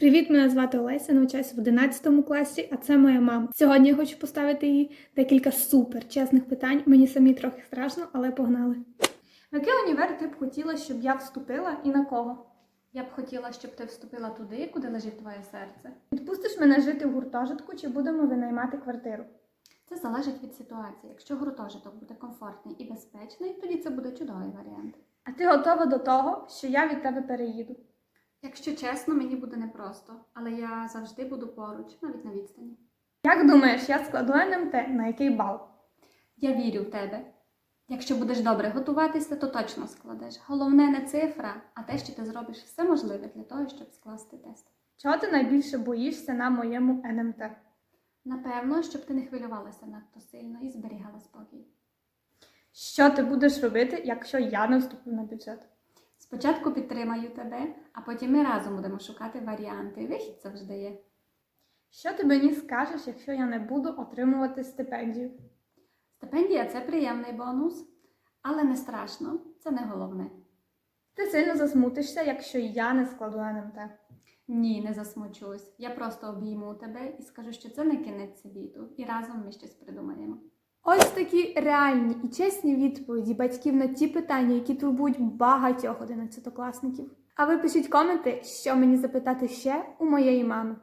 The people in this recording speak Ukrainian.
Привіт, мене звати Олеся, навчаюся в 11 класі, а це моя мама. Сьогодні я хочу поставити їй декілька супер чесних питань. Мені самі трохи страшно, але погнали. В який універ ти б хотіла, щоб я вступила і на кого? Я б хотіла, щоб ти вступила туди, куди лежить твоє серце. Відпустиш мене жити в гуртожитку чи будемо винаймати квартиру? Це залежить від ситуації. Якщо гуртожиток буде комфортний і безпечний, тоді це буде чудовий варіант. А ти готова до того, що я від тебе переїду? Якщо чесно, мені буде непросто, але я завжди буду поруч, навіть на відстані. Як думаєш, я складу НМТ на який бал? Я вірю в тебе. Якщо будеш добре готуватися, то точно складеш. Головне не цифра, а те, що ти зробиш все можливе для того, щоб скласти тест. Чого ти найбільше боїшся на моєму НМТ? Напевно, щоб ти не хвилювалася надто сильно і зберігала спокій. Що ти будеш робити, якщо я не вступлю на бюджет? Спочатку підтримаю тебе, а потім ми разом будемо шукати варіанти. Вихід завжди є. Що ти мені скажеш, якщо я не буду отримувати стипендію? Стипендія це приємний бонус, але не страшно, це не головне. Ти сильно засмутишся, якщо я не складу НМТ. Ні, не засмучусь. Я просто обійму тебе і скажу, що це не кінець світу, і разом ми щось придумаємо. Ось такі реальні і чесні відповіді батьків на ті питання, які турбують багатьох одинадцятокласників. А ви пишіть коменти, що мені запитати ще у моєї мами.